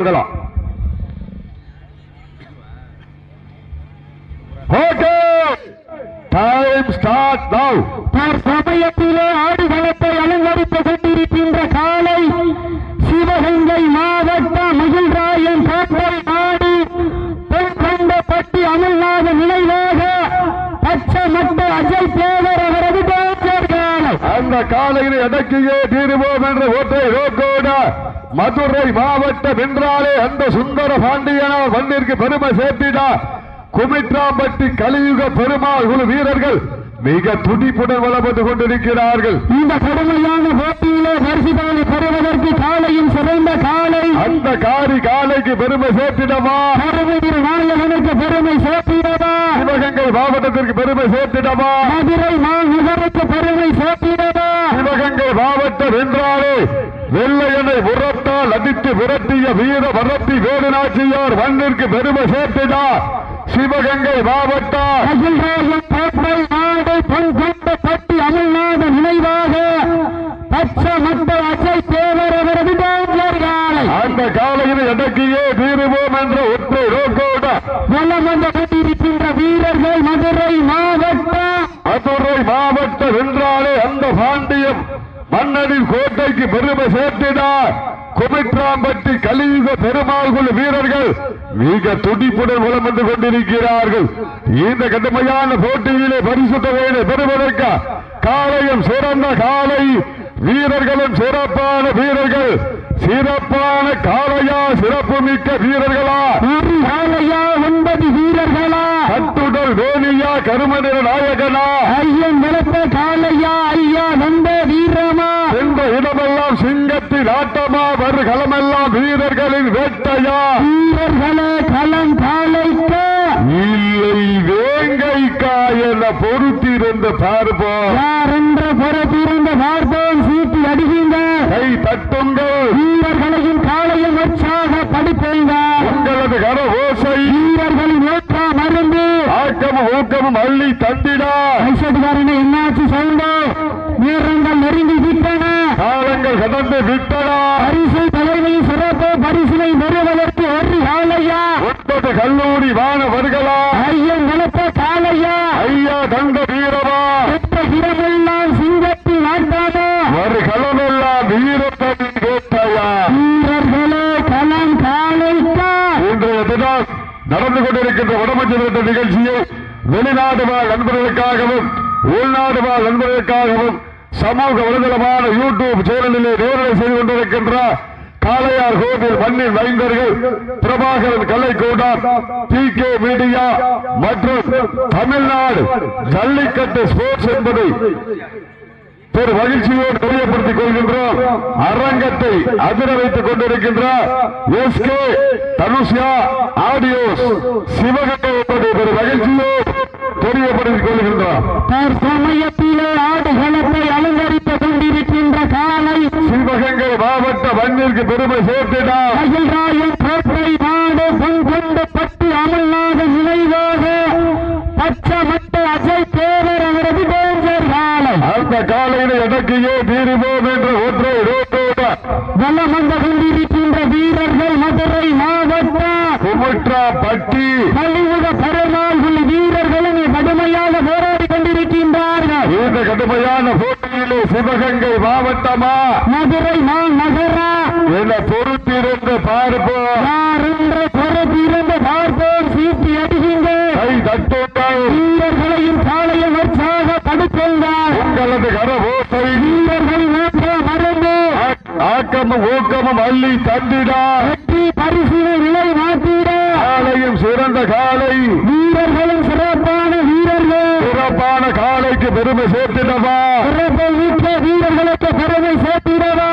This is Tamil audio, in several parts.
கொடுக்கலாம். டைம் ஸ்டார்ட் நவ் சமயத்திலே ஆடுகளத்தை அலங்கரித்துக் கொண்டிருக்கின்ற காலை சிவகங்கை மாவட்ட மகிழ்ராயன் கோட்டை நாடு தென்கண்டப்பட்டி அமல்நாத நினைவாக அஜய் தேவர் அவரது அந்த காலையில் எதற்கையே தீருவோம் என்ற ஒற்றை ரோக்கோட மதுரை மாவட்டம் என்றாலே அந்த சுந்தர பாண்டியனார் மண்ணிற்கு பெருமை சேர்த்திடா. குமித்ராம்பட்டி கலியுக பெருமாள் குழு வீரர்கள் மிக துடிப்புடன் வந்து கொண்டிருக்கிறார்கள். இந்த கடுமையான போட்டியிலே பரிசுகளை பெறுவதற்கு காலையும் சிறந்த காலை. அந்த காரி காலைக்கு பெருமை சேர்த்திடவா? கருவீர் நாயகனுக்கு பெருமை சேர்த்திடவா? சிவகங்கை மாவட்டத்திற்கு பெருமை சேர்த்திடவா? மதுரை மாநகருக்கு பெருமை சேர்த்திடவா? சிவகங்கை மாவட்டம் என்றாலே வெள்ளையனை உரத்தால் அடித்து விரட்டிய வீர வரத்தி வேலுநாச்சியார் மண்ணிற்கு பெருமை சேர்த்திடா சிவகங்கை மாவட்டம். பட்டி அமல்நாத நினைவாக அந்த காலையில் எடக்கியே தீருவோம் என்ற ஒற்றை ரோக்கோட வலம் வந்து கொண்டிருக்கின்ற வீரர்கள் மதுரை மாவட்டம். மதுரை மாவட்டம் என்றாலே அந்த பாண்டியம் மன்னனின் கோட்டைக்கு பெருமை சேர்த்தினார். குமிட்ராம்பட்டி கலியுக பெருமாள் குழு வீரர்கள் மிக துடிப்புடன் வளம் வந்து கொண்டிருக்கிறார்கள். இந்த கடுமையான போட்டியிலே பரிசு தொகையினை பெறுவதற்கு? காலையும் சிறந்த காலை வீரர்களும் சிறப்பான வீரர்கள். சிறப்பான காளையா சிறப்பு மிக்க வீரர்களா? ஒரு காலையா ஒன்பது வீரர்களா? கட்டுடல் வேணியா கருமநிற நாயகனா? ஐயன் நிலத்த காலையா ஐயா நந்த வீரமா? சென்ற இடமெல்லாம் சிங்கத்தின் ஆட்டமா வரு களமெல்லாம் வீரர்களின் வேட்டையா? வீரர்களே களம் காலைக்க இல்லை வேங்கைக்கா என பொறுத்திருந்து பார்ப்போம் யார் என்ற புறத்திருந்த பார்ப்போம் சீட்டி அடிகின்ற கை தட்டுங்கள் வீரர்களையும் காலையும் உற்சாக படிப்பேங்க உங்களது கர ஓசை வீரர்களின் ஏற்றா மருந்து. ஆக்கமும் ஊக்கமும் அள்ளி தந்திடா. ஐசட்டுக்காரனை என்னாச்சு சவுண்டோ? நேரங்கள் நெருங்கி விட்டன. காலங்கள் கடந்து விட்டனா. பரிசு தலைமை சிறப்பு பரிசினை பெறுவதற்கு ஒரு காலையா ஒன்பது கல்லூரி மாணவர்களா ஐயன் நிலத்த காலையா ஐயா தந்த வீரமா பெற்ற இடமெல்லாம் சிங்கத்தின் ஆட்டாமோ ஒரு களமெல்லாம் வீரத்தின் வேட்டையா வீரர்களே களம் காலைக்கா இன்றைய தினம் நடந்து கொண்டிருக்கின்ற வடமஞ்சு நிகழ்ச்சியை வெளிநாடு வாழ் நண்பர்களுக்காகவும் உள்நாடு வாழ் நண்பர்களுக்காகவும் சமூக வலைதளமான யூடியூப் சேனலிலே நேரலை செய்து கொண்டிருக்கின்ற காளையார் கோவில் மண்ணின் வைந்தர்கள் பிரபாகரன் கலைக்கூடம் பி கே மீடியா மற்றும் தமிழ்நாடு ஜல்லிக்கட்டு ஸ்போர்ட்ஸ் என்பதை பெரு மகிழ்ச்சியோடு தெரியப்படுத்திக் கொள்கின்றோம். அரங்கத்தை அதிர வைத்துக் கொண்டிருக்கின்ற S K Dhanushya audios. Sivaganga பெரு மகிழ்ச்சியோடு தெரியப்படுத்திக் கொள்கின்றோம். தற்சமயத்திலே ஆடுகளத்தை அலங்கரித்துக் கொண்டிருக்கின்ற காலை சிவகங்கை மாவட்ட மண்ணிற்கு பெருமை சேர்த்தினார் மகிழ்ராயன் கோட்டை நாடு பொன்கொண்டு பட்டி அமல்நாத நினைவாக பச்சை மட்ட அஜய் தேவர் அவரது காலையில் எடக்கையே தீருவோம் என்ற ஒற்றை வலம் வந்து கொண்டிருக்கின்ற வீரர்கள் மதுரை மாவட்டம் குமுற்றா பட்டி கழிவுக பெருமாள்கள் வீரர்களும் கடுமையாக போராடி கொண்டிருக்கின்றார்கள். இந்த கடுமையான போட்டியிலே சிவகங்கை மாவட்டமா? மதுரை மாநகரா என பொறுத்திருந்து பார்ப்போம். யார் என்ற பொறுப்பிருந்து பார்ப்போம். சீட்டி அடிகின்ற கை தட்டுங்கள் வீரர்களையும் காலையும் உற்சாக படுத்துங்கள் உங்களது கர ஓசை வீரர்கள் மாற்ற மறந்து ஆக்கமும் ஊக்கமும் அள்ளி தந்திடா. வெற்றி பரிசினை விலை மாற்றிட காலையும் சிறந்த காலை. வீரர்களும் சிறப்பான வீரர்கள். சிறப்பான காலைக்கு பெருமை சேர்த்திடவா. சிறப்பை மிக்க வீரர்களுக்கு பெருமை சேர்த்திடவா.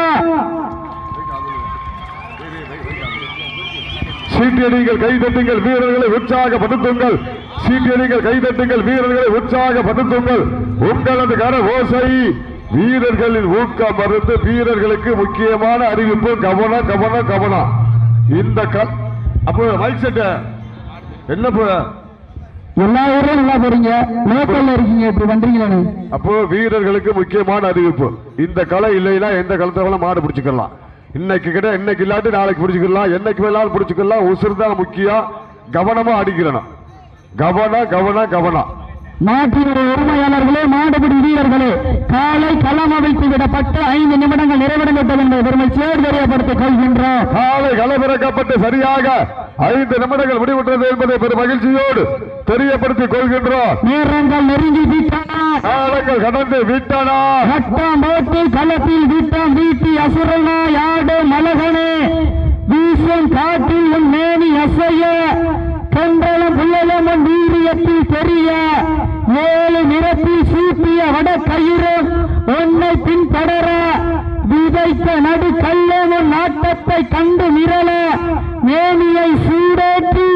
சீட்டியடிகள் கைதட்டுங்கள் வீரர்களை உற்சாகப்படுத்துங்கள். சீட்டியடிகள் கைதட்டுங்கள் வீரர்களை உற்சாகப்படுத்துங்கள். உங்களது கர ஓசை. வீரர்களின் ஊக்கம் மருந்து வீரர்களுக்கு முக்கியமான அறிவிப்பு. கவனம் கவனம் கவனம். இந்த அப்போ மைக் செட்ட என்ன எல்லா ஊர்லயும் நல்லா போறீங்க. லோக்கல்ல இருக்கீங்க. இப்படி பண்றீங்களே அப்போ வீரர்களுக்கு முக்கியமான அறிவிப்பு. இந்த களை இல்லைன்னா எந்த வேணா மாடு பிடிச்சுக்கலாம். இன்னைக்கு கிட்ட இன்னைக்கு இல்லாட்டி நாளைக்கு பிடிச்சிக்கலாம். என்னைக்கு வேணாலும் பிடிச்சிக்கலாம். உசுறு தான் முக்கியம். கவனமா அடிக்கிறணும் கவனம் கவனம் கவனம். நாட்டினுடைய உரிமையாளர்களே மாடுபிடி வீரர்களே காலை களம் அமைத்து விடப்பட்டு ஐந்து நிமிடங்கள் நிறைவடைந்துவிட்டது என்பதை பெருமை சேர் தெரியப்படுத்திக் கொள்கின்றோம். காலை களமிறக்கப்பட்டு சரியாக ஐந்து நிமிடங்கள் முடிவுற்றது என்பதை பெரும் மகிழ்ச்சியோடு தெரியப்படுத்திக் கொள்கின்றோம். நேரங்கள் நெருங்கி விட்டன காலங்கள் கடந்து விட்டன. கட்டம் போட்டு களத்தில் விட்டம் வீட்டி அசுரனா யாடு மலகனே. வீசும் காட்டில் மேனி அசைய கன்றளம் புள்ளலும் திருப்பிய வட கயிறு உன்னை பின்தொடர விதைத்த நடு கல்லும் நாட்டத்தை கண்டு மிரள மேனியை சூடேற்றி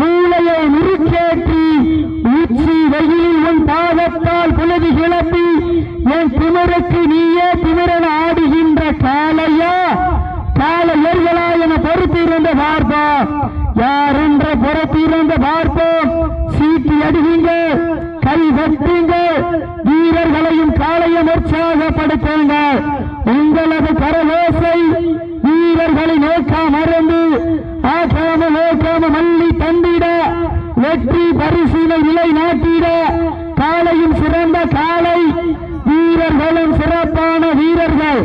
மூளையை முறுக்கேற்றி உச்சி வெயிலில் உன் பாதத்தால் புலவி கிளப்பி என் திமிருக்கு நீயே திமிரன் ஆடுகின்ற காலையா காலையர்களா என பொறுத்திருந்த பார்ப்போம். யார் என்ற பொறுத்திருந்த பார்ப்போம். சீட்டி அடிவீங்க கை வீரர்களையும் காலையும் உற்சாகப்படுத்துங்கள் உங்களது கரலோசை வீரர்களை நோக்காமல் மறந்து ஆக்காம நோக்காம மல்லி தந்திட வெற்றி பரிசீலை நிலை நாட்டிட காலையும் சிறந்த காலை வீரர்களும் சிறப்பான வீரர்கள்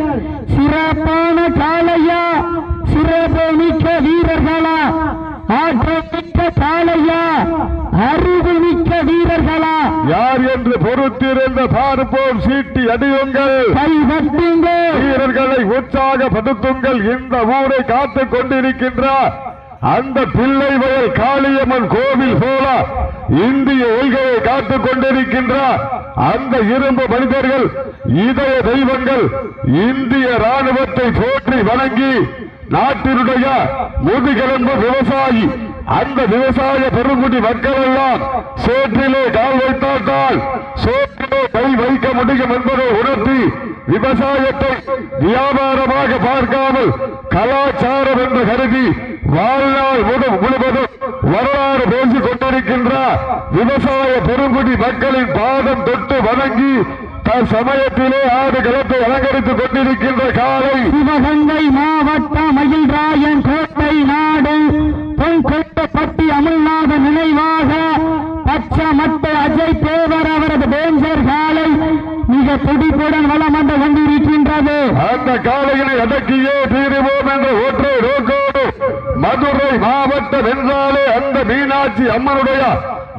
சிறப்பான காலையா சிறப்பு மிக்க வீரர்களா ஆற்றல் மிக்க காலையா அறிவு மிக்க வீரர்களா யார் என்று பொறுத்திருந்த பார்ப்போம் சீட்டி அடியுங்கள் கை வட்டுங்கள் வீரர்களை உற்சாகப்படுத்துங்கள் இந்த ஊரை கொண்டிருக்கின்றார். அந்த பிள்ளை வயல் காளியம்மன் கோவில் போல இந்திய ஒய்கையை காத்துக் கொண்டிருக்கின்றார். அந்த இரும்பு மனிதர்கள் இதய தெய்வங்கள் இந்திய ராணுவத்தை போற்றி வணங்கி நாட்டினுடைய முதுகெலும்பு விவசாயி அந்த விவசாய பெருங்குடி மக்கள் எல்லாம் சோற்றிலே கால் வைத்தால் சோற்றிலே கை வைக்க முடியும் என்பதை உணர்த்தி விவசாயத்தை வியாபாரமாக பார்க்காமல் கலாச்சாரம் என்று கருதி வாழ்நாள் முழுவதும் வரலாறு பேசிக் கொண்டிருக்கின்ற விவசாய பெருங்குடி மக்களின் பாதம் தொட்டு வணங்கி சமயத்திலே ஆறு களத்தை அலங்கரித்துக் கொண்டிருக்கின்ற காலை சிவகங்கை மாவட்ட மயில்ராயன் கோட்டை நான் பட்டி அமல்நாத நினைவாக பச்சமட்ட அஜய் தேவர் அவரது டேஞ்சர் காலை மிக துடிப்புடன் வளம் வந்து கொண்டிருக்கின்றது. அந்த காலையினை அடக்கியே தீருவோம் என்ற ஒற்றை ரோக்கோடு மதுரை மாவட்டம் என்றாலே அந்த மீனாட்சி அம்மனுடைய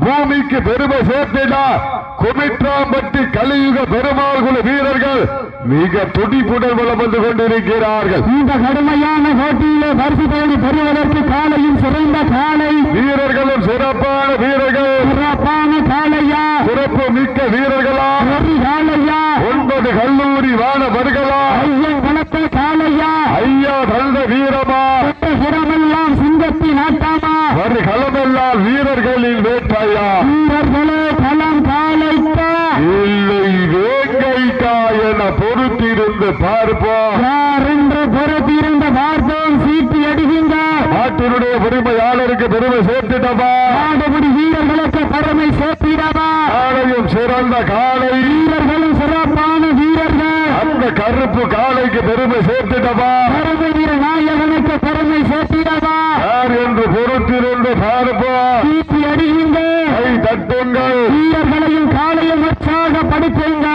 பூமிக்கு பெருமை சேர்த்தினார் குமிற்றாம்பட்டி கலியுக பெருமாள் குல வீரர்கள் மிக துடிப்புடன் வளம் வந்து கொண்டிருக்கிறார்கள். இந்த கடுமையான போட்டியிலே பரிசு தேடி பெறுவதற்கு காலையும் சிறந்த காலை. வீரர்களும் சிறப்பான வீரர்கள். சிறப்பான காலையா? சிறப்பு மிக்க வீரர்களா? ஒரு காலையா? ஒன்பது கல்லூரி வானவர்களா ஐயன் குளத்த காலையா? ஐயா தந்த வீரமா தொட்ட சிரமெல்லாம் சிங்கத்தின் ஆட்டாமா ஒரு களமெல்லாம் வீரர்களின் வேட்டையா வீரர்களே களம் காலைக்கா இல்லை வேங்கைக்கா என பொறுத்திருந்து பார்ப்போம். யார் என்று பொறுத்திருந்த பார்ப்போம் சீட்டி அடிகின்ற நாட்டினுடைய பெருமையாளருக்கு பெருமை சேர்த்திடவா? நாடுபடி வீரர்களுக்கு பெருமை சேர்த்திடவா? காலையும் சிறந்த காலை வீரர்களும் சிறப்பான வீரர்கள். அந்த கருப்பு காலைக்கு பெருமை சேர்த்திடவா? பெருமை வீர நாயகனுக்கு பெருமை சேர்த்திடவா? யார் என்று பொறுத்திருந்து பார்ப்போம். சீட்டி அடிகின்ற கை தட்டுங்கள். வீரர்களையும் காலையும் உற்சாகப்படுத்துங்க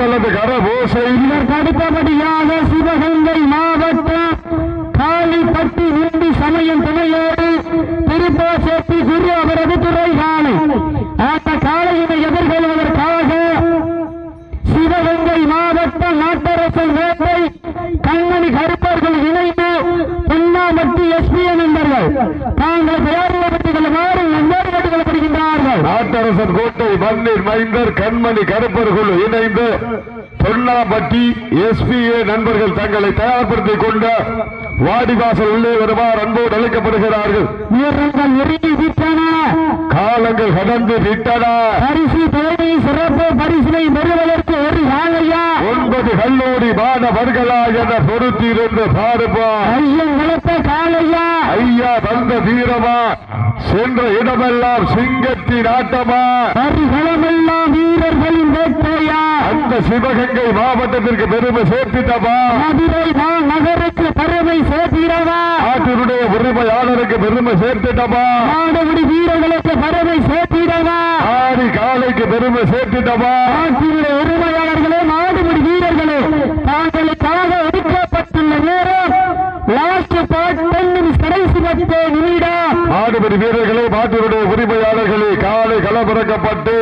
உங்களது கரபோசை இதற்கு அடுத்தபடியாக சிவகங்கை மாவட்டம் காளிப்பட்டி உண்டி சமயம் துணையோடு திருப்போசேட்டி குரு அவரது துறை காலை அந்த காலையினை எதிர்கொள்வதற்காக சிவகங்கை மாவட்டம் நாட்டரசன் வேட்டை கண்மணி கருப்பர்கள் இணைந்து பொன்னாமட்டி எஸ்பி நண்பர்கள் தாங்கள் தயாரிக்கப்பட்டுக் கொள்ளுமாறு நண்பர் நாட்டரசன் கோட்டை மண்ணில் மைந்தர் கண்மணி கருப்பர்கள் இணைந்து பொன்னாம்பட்டி எஸ்பிஏ நண்பர்கள் தங்களை தயார்படுத்திக் கொண்ட வாடிவாசல் உள்ளே வருமாறு அன்போடு அழைக்கப்படுகிறார்கள். காலங்கள் கடந்து விட்டன. பரிசு சிறப்பு பரிசினை பெறுவதற்கு ஒரு காலையா ஒன்பது கல்லூரி மாணவர்களா என பொறுத்திருந்து பார்ப்போம் ஐயன் வளர்த்த காலையா ஐயா தந்த வீரமா? சென்ற இடமெல்லாம் சிங்கத்தின் ஆட்டமா? பரிகளமெல்லாம் வீரர்களின் வேட்டையா அந்த சிவகங்கை மாவட்டத்திற்கு பெருமை சேர்த்திட்டவா மதுரை நகருக்கு பெருமை சேர்த்திடவா? நாட்டினுடைய உரிமையாளருக்கு பெருமை சேர்த்திட்டவா நாடுபடி வீரர்களுக்கு பெருமை சேர்த்திடவா? ஆடி காலைக்கு பெருமை சேர்த்திட்டவா நாட்டினுடைய உரிமையாளர்களே நாடுபடி வீரர்களே தாங்களுக்காக ஒதுக்கப்பட்டுள்ள நேரம். லாஸ்ட் பார்ட் கடைசி பத்து நிமிடம். ஆடுபடி வீரர்களே நாட்டினுடைய உரிமையாளர்களே காலை களமிறக்கப்பட்டு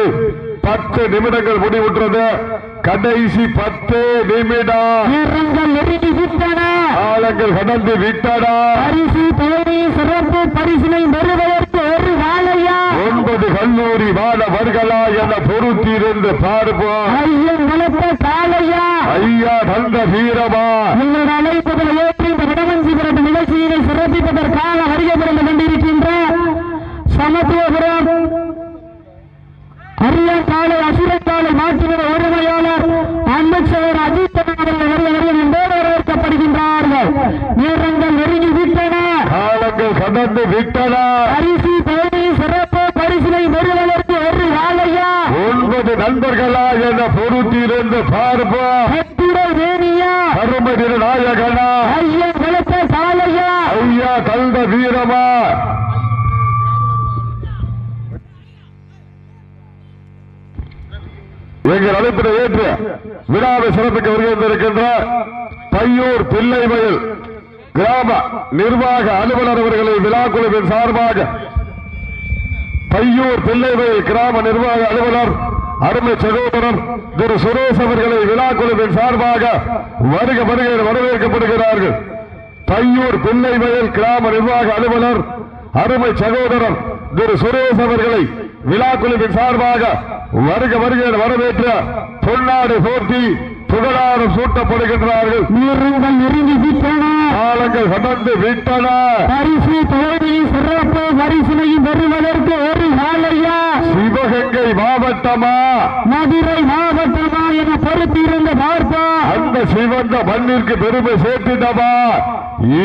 பத்து நிமிடங்கள் முடிவுற்றது. கடைசி பத்து நிமிடம். காலங்கள் கடந்து விட்டடா பரிசு தலைமை சிறப்பு பரிசினை பெறுவதற்கு ஒரு வாழையா? ஒன்பது கல்லூரி மாணவர்களா என பொருத்தியிருந்து பார்ப்போம். ஐயன் வளர்த்த காளையா? ஐயா தந்த வீரமா? உங்களோட அழைப்புகளை ஏற்றி இந்த விடமஞ்சி பிறகு நிகழ்ச்சியினை சிறப்பிப்பதற்காக வருகை பிறந்து கொண்டிருக்கின்ற சமத்துவபுரம் நேரங்கள் நெருங்கி விட்டன. காலங்கள் கடந்து விட்டடா பரிசு தேவை சிறப்பு பரிசினை பெறுவதற்கு ஒரு வாழையா? ஒன்பது நண்பர்களா என பொருத்தியிருந்து பார்ப்போம். வேணியா? கரும நாயகனா ஐயன் வளர்த்த காளையா ஐயா தந்த வீரமா? எங்கள் அழைப்பினை ஏற்று விழாவை சிறப்பிக்க வருகின்றிருக்கின்ற பையூர் பிள்ளைவயல் கிராம நிர்வாக அலுவலர் அவர்களை விழா குழுவின் சார்பாக பையூர் பிள்ளைவயல் கிராம நிர்வாக அலுவலர் அருமை சகோதரர் திரு சுரேஷ் அவர்களை விழா குழுவின் சார்பாக வருக வருகை வரவேற்கப்படுகிறார்கள். பையூர் பிள்ளைவயல் கிராம நிர்வாக அலுவலர் அருமை சகோதரர் திரு சுரேஷ் அவர்களை விழா குழுவின் சார்பாக வருக வருகை வரவேற்ற பொன்னாடு போட்டி புகழாரம் சூட்டப்படுகின்றார்கள். நேரங்கள் நெருங்கி விட்டன. காலங்கள் கடந்து விட்டன. பரிசு தோல்வி சிறப்பு பரிசினையும் பெறுவதற்கு ஒரு வாழையா சிவகங்கை மாவட்டமா? மதுரை மாவட்டமா என பொறுத்திருந்து பார்ப்போம். அந்த சிவந்த மண்ணிற்கு பெருமை சேர்த்திடவா?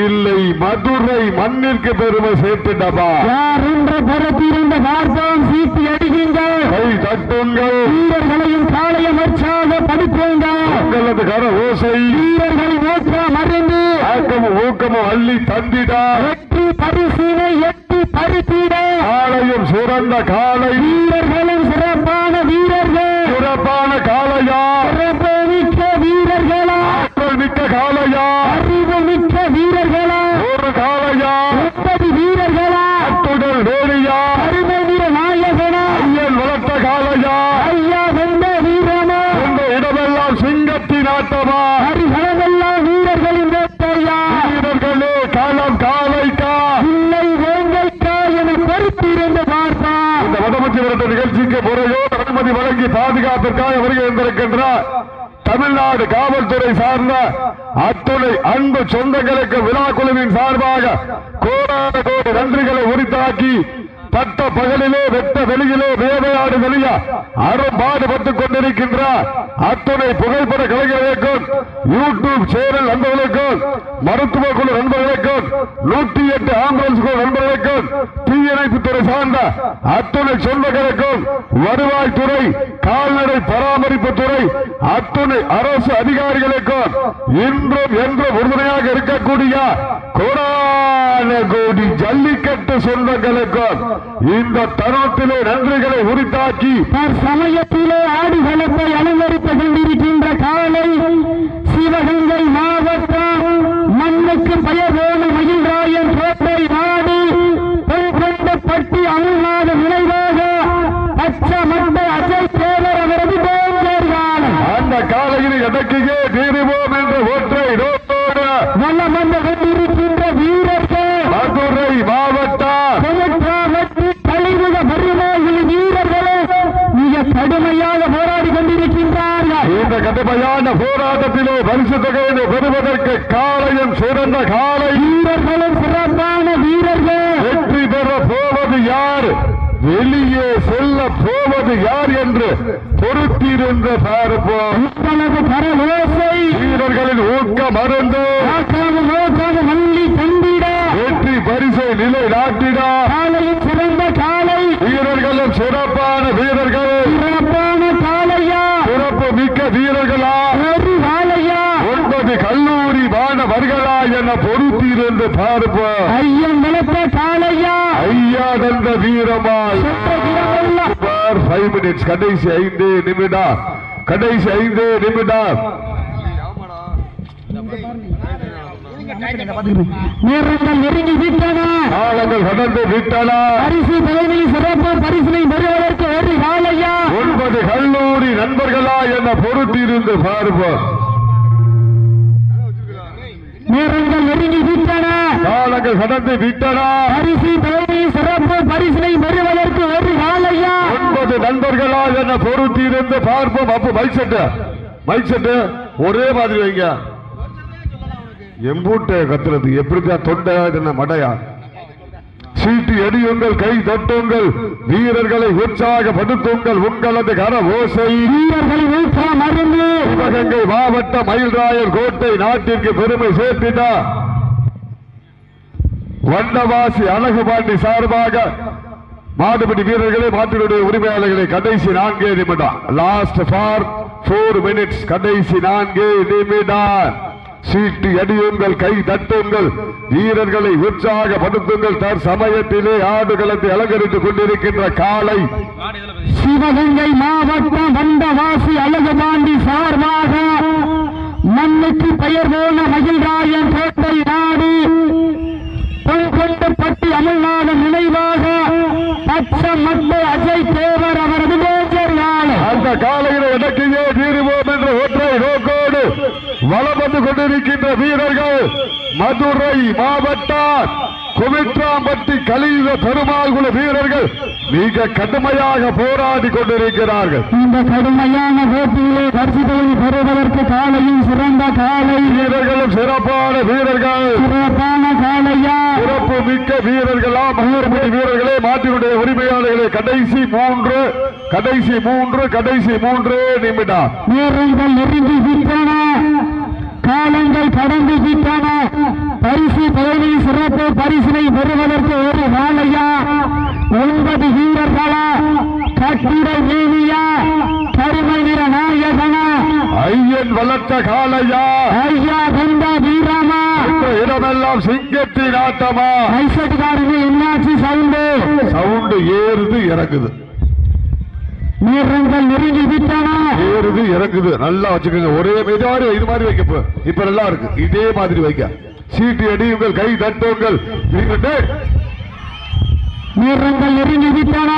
இல்லை மதுரை மண்ணிற்கு பெருமை சேர்த்திடவா? யார் என்று பொறுத்திருந்து பார்ப்போம். சீட்டு அடிக்குங்கள் கை தட்டுங்கள். உற்சாகப்படுத்துங்கள் கர ஓசை. வீரர்களை நோக்கம் அறிந்து ஆக்கமும் ஊக்கமும் அள்ளி தந்திடா. வெற்றி பரிசினை எட்டி பறித்திட. காலையும் சிறந்த காலை வீரர்களும் சிறப்பான வீரர்கள். சிறப்பான காளையா. சிறப்பு மிக்க வீரர்களா. ஆற்றல் மிக்க காளையா. அறிவு மிக்க வீரர்களா ஒரு காளையா முப்பது வீரர்களா அத்துடல் வேலியா அருமை வீர நாயகனா ஐயன் வளர்த்த காளையா ஐயா வெந்த வீரமா இந்த இடமெல்லாம் சிங்கத்தின் ஆட்டமா ஹரிஹரமெல்லாம் வீரர்களின் வேட்டையா வீரர்களே களம் காலைக்கா இல்லை வேங்கைக்கா என பொறுத்திருந்து பார்ப்பா இந்த வடமச்சி விரட்ட நிகழ்ச்சிக்கு முறையோடு அனுமதி வழங்கி பாதுகாப்பிற்காக வருகை இருந்திருக்கின்ற தமிழ்நாடு காவல்துறை சார்ந்த அத்துணை அன்பு சொந்தங்களுக்கு விழா குழுவின் சார்பாக கோடான கோடி நன்றிகளை உரித்தாக்கி பட்ட பகலிலே வெட்ட வெளியிலே வேவையாடு வெளிய அரும்பாடுபட்டுக் கொண்டிருக்கின்ற அத்துணை புகைப்பட கலைஞர்களுக்கும் யூடியூப் சேனல் நண்பர்களுக்கும் மருத்துவ குழு நண்பர்களுக்கும் நூற்றி எட்டு ஆம்புலன்ஸ் குழு நண்பர்களுக்கும் தீயணைப்புத்துறை சார்ந்த அத்துணை சொந்தங்களுக்கும் வருவாய்த்துறை சாலை பராமரிப்பு துறை அத்துணை அரசு அதிகாரிகளுக்கும் இன்றும் என்றும் உறுதுணையாக இருக்கக்கூடிய கோடான கோடி ஜல்லிக்கட்டு சொந்தங்களுக்கும் இந்த தருணத்திலே நன்றிகளை உரித்தாக்கி சமயத்திலே ஆடுகளத்தை அலங்கரித்துக் கொண்டிருக்கின்ற காலை சிவகங்கை மாவட்டம் மண்ணுக்கு பெயர் போன மகிழ்ராயன் கோட்டை நாடு பொன் கொண்ட பட்டி அருள்நாத நினைவாக பச்சமட்ட அஜய் தேவர் அந்த காலையில் எதற்கையே தீருவோம் என்ற ஒற்றை நோக்கோடு வல்லம் வந்து கொண்டிருக்கின்ற வீரர்கள். மதுரை மாவட்டம். கழிவுக வருமாயில் வீரர்களும் மிக கடுமையாக போராடி கொண்டிருக்கின்றார்கள். இந்த கடுமையான போராட்டத்திலே பரிசு தொகையை பெறுவதற்கு காலையும் சிறந்த காலை. வீரர்களும் சிறப்பான வீரர்கள். வெற்றி பெற போவது யார்? வெளியே செல்ல போவது யார் என்று பொறுத்திருந்து பார்ப்போம். பரலோசை. வீரர்களின் ஆக்காத நோக்காத மல்லி தந்திட. வெற்றி பரிசை நிலை நாட்டிடா. காலையில் சிறந்த காலை. வீரர்களும் சிறப்பான வீரர்கள். சிறப்பான காலையா. வீரர்களா. ஒரு வாழையா. ஒன்பது கல்லூரி மாணவர்களா என பொறுத்திருந்து பார்ப்போம். ஐயன் நிலத்த காளையா ஐயா தந்த வீரமாய் ஃபைவ் மினிட்ஸ் கடைசி ஐந்து நிமிடம். கடைசி ஐந்து நிமிடம். நேரங்கள் நெருங்கி விட்டன. காலங்கள் கடந்து விட்டன. பரிசு தலைமை சிறப்பு பரிசினை பெறுவதற்கு ஒரு வாழையா ஒன்பது கல்லூரி நண்பர்களா என பொறுத்திருந்து பார்ப்போம். நெருங்கி காலங்கள் கடந்து விட்டன பரிசு தலைமை சிறப்பு பரிசினை பெறுவதற்கு ஒரு வாழையா? ஒன்பது நண்பர்களா என பொறுத்திருந்து பார்ப்போம். அப்போ மைக் செட்டு மைக் செட்டு ஒரே மாதிரி வைங்க. எம்பூட்டை கத்துறது எப்படிதான் தொண்டை என்ன மடையா? சீட்டு எடியுங்கள் கை தட்டுங்கள் வீரர்களை உற்சாகப்படுத்துங்கள் உங்களது கர ஓசை. வீரர்களை மாவட்ட மயில்ராயர் கோட்டை நாட்டிற்கு பெருமை சேர்த்தினார் வண்டவாசி அழகுபாண்டி சார்பாக மாடுபிடி வீரர்களே மாட்டினுடைய உரிமையாளர்களை கடைசி நான்கே நிமிடம். லாஸ்ட் ஃபார் போர் மினிட்ஸ் கடைசி நான்கே நிமிடம். சீட்டு அடியுங்கள் கை தட்டுங்கள். வீரர்களை உற்சாகப்படுத்துங்கள். தற்சமயத்திலே ஆடுகளத்தை அலங்கரித்துக் கொண்டிருக்கின்ற காலை. சிவகங்கை மாவட்டம் வண்டவாசி அழகுபாண்டி சார்பாக மண்ணுக்கு பெயர் போன மகிழ்ராயன் கோட்டை நாடு. பொன்கொண்டு பட்டி அமல்நாத நினைவாக பச்ச மக்கள் அஜய் தேவர் அவரது மேஜர் அந்த காலையில் இடக்கையே தீருவோம் என்ற ஒற்றை நோக்கோடு வளம் வந்து கொண்டிருக்கின்ற வீரர்கள் மதுரை மாவட்டம் குமிற்றாம்பட்டி கலியுக பெருமாள் குல வீரர்கள் மிக கடுமையாக போராடி கொண்டிருக்கிறார்கள். இந்த கடுமையான போட்டியிலே பரிசுகளை பெறுவதற்கு காலையும் சிறந்த காலை. வீரர்களும் சிறப்பான வீரர்கள். சிறப்பான காலையா? சிறப்பு மிக்க வீரர்களா மகர்மணி வீரர்களே மாட்டினுடைய உரிமையாளர்களே கடைசி மூன்று கடைசி மூன்று கடைசி மூன்று நிமிடம். நேரங்கள் நெருங்கி விட்டன காலங்கள் கடந்து விட்டன. பரிசு பதவி சிறப்பு பரிசினை பெறுவதற்கு ஒரு நாளையா ஒன்பது வீரர்களா? கட்டிட மேனியா? கருமை நிற நாயகனா? ஐயன் வளர்த்த காலையா ஐயா கந்த வீரமா? இடமெல்லாம் சிங்கத்தின் ஆட்டமா? மைசட்டுக்காரங்க என்னாச்சு சவுண்டு? சவுண்டு ஏறுது விட்டன ஏறுது இறங்குது நல்லா வச்சுக்கோங்க. ஒரே இது மாதிரி இது மாதிரி வைக்க இப்ப. நல்லா இருக்கு. இதே மாதிரி வைக்க. சீட்டு அடியுங்கள் கை தட்டுங்கள். நேரங்கள் நெருங்கி விட்டன.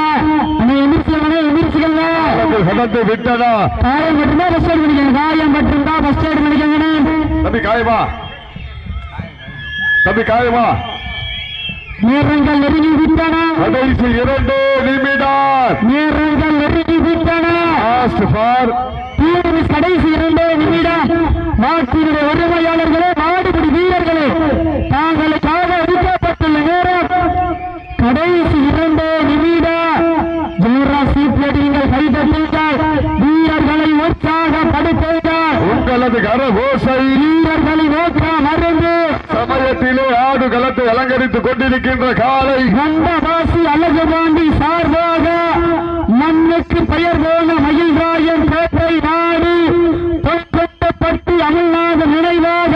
எந்திரிச்சுக்கங்க காலங்கள் கடந்து விட்டனா. காயம் மட்டும்தான் ஃபர்ஸ்ட் எய்ட் பண்ணிக்கங்க. காயம் மட்டும்தான் ஃபர்ஸ்ட் எய்ட் பண்ணிக்கங்கண்ணே தம்பி காயமா தம்பி காயமா நேரங்கள் நெருங்கி விட்டன. கடைசி இரண்டு நிமிடம். நேரங்கள் நெருங்கி விட்டன. தீவிர கடைசி இரண்டே நிமிடம் நாட்டினுடைய உரிமையாளர்களே மாடுபிடி வீரர்களே தாங்களுக்காக ஒதுக்கப்பட்டுள்ள நேரம் கடைசி இரண்டே நிமிடம். ஜோரா சீட் நீங்கள் கைதட்டுங்கள் வீரர்களை உற்சாகப்படுத்துங்கள். உங்களது கர ஓசை வீரர்களை நோக்க மருந்து சமயத்திலே ஆடு களத்தை அலங்கரித்துக் கொண்டிருக்கின்ற காலை கண்டவாசி அழகுபாண்டி சார்பாக மண்ணுக்கு பெயர் போன மயில்ராயன் கோட்டை நாடு பொற்கொட்டப்பட்டி அமல்நாத நினைவாக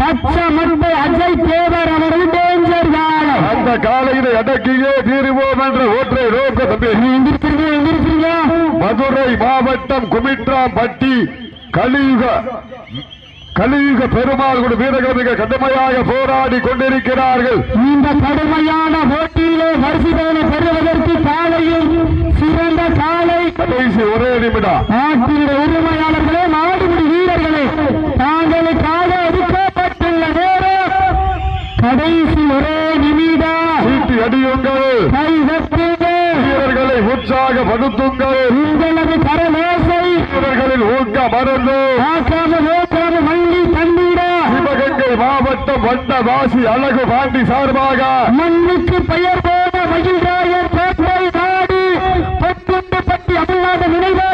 பச்சை மட்டை அஜய் தேவர் அவரது டேஞ்சர் காலம் அந்த காலையில அடக்கியே தீருவோம் என்ற ஒற்றை நோக்க மதுரை மாவட்டம் குமிற்றாம்பட்டி கலியுக கலியுக பெருமாள் குடி வீரர்கள் மிக கடுமையாக போராடி கொண்டிருக்கிறார்கள். இந்த கடுமையான போட்டியிலே பரிசுகளை பெறுவதற்கு காலையும் சிறந்த காலை கடைசி ஒரே நிமிடம். நாட்டினுடைய உரிமையாளர்களே மாடுபிடி வீரர்களே. ஊக்க மருந்து வள்ளி தண்ணீரா சிவகங்கை மாவட்டம் வண்டவாசி அழகு பாண்டி சார்பாக. மண்ணுக்கு பெயர் போன மகிழ்ந்தாயர் பேட்டை நாடு. பட்டி தமிழ்நாடு நினைவு